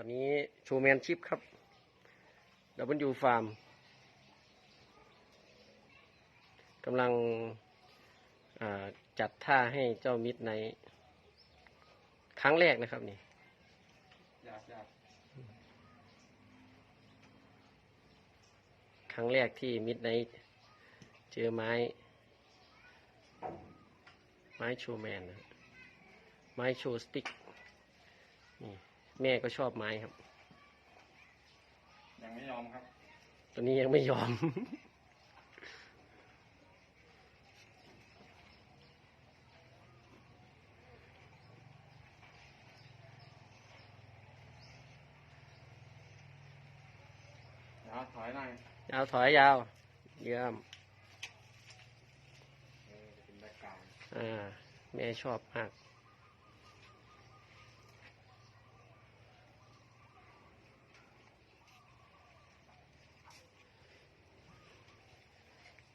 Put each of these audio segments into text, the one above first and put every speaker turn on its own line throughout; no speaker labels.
อนนี้ชูแมนชิปครับดับเบิลยูฟาร์มกำลังจัดท่าให้เจ้ามิดในครั้งแรกนะครับนี่ครั้งแรกที่มิดไนเจอไม้ ไม้โชว์แมนนะไม้โชว์สติ๊ก แม่ก็ชอบไม้ครับ
ยังไม่ยอมครับ
ตอนนี้ยังไม่ยอม
เดี๋ยวถอยหน่อย
ยาวถอยยาว เยี่ยม
เออจะเป็นแบ็คกราวด์
อ่าแม่ชอบมาก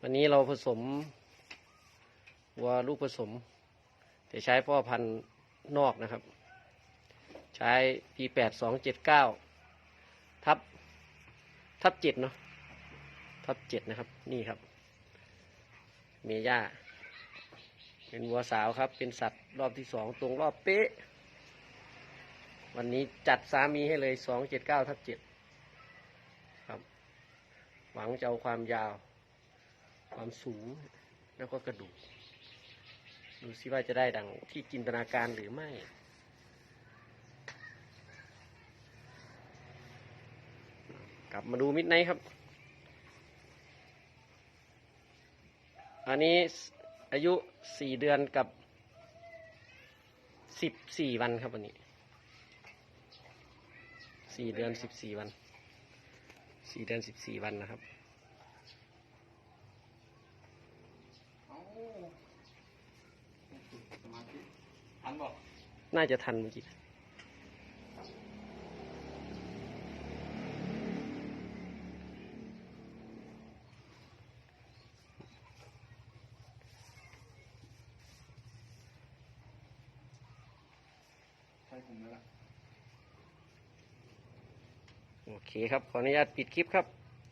วันนี้เราผสมวัวลูกผสมแต่ใช้พ่อพันธุ์นอกนะครับ ใช้ P แปดสองเจ็ดเก้าทับทับเจ็ดเนาะทับเจ็ดนะครับ นี่ครับ เมย่า เป็นวัวสาวครับ เป็นสัตว์รอบที่สองตรงรอบเป๊ะ วันนี้จัดสามีให้เลยสองเจ็ดเก้าทับเจ็ดครับ หวังจะเอาความยาว ความสูง แล้วก็กระดูก ดูซิว่าจะได้ดังที่จินตนาการหรือไม่กลับมาดูมิดไนครับ อันนี้อายุสี่เดือนกับสิบสี่วันครับวันนี้สี่เดือนสิบสี่วันสี่เดือนสิบสี่วันนะครับ
เอ้าสมาธิ ทันบอก
น่าจะทันเมื่อกี้
ใช่ผมแล้วล่ะ
โอเคครับ ขออนุญาตปิดคลิปครับ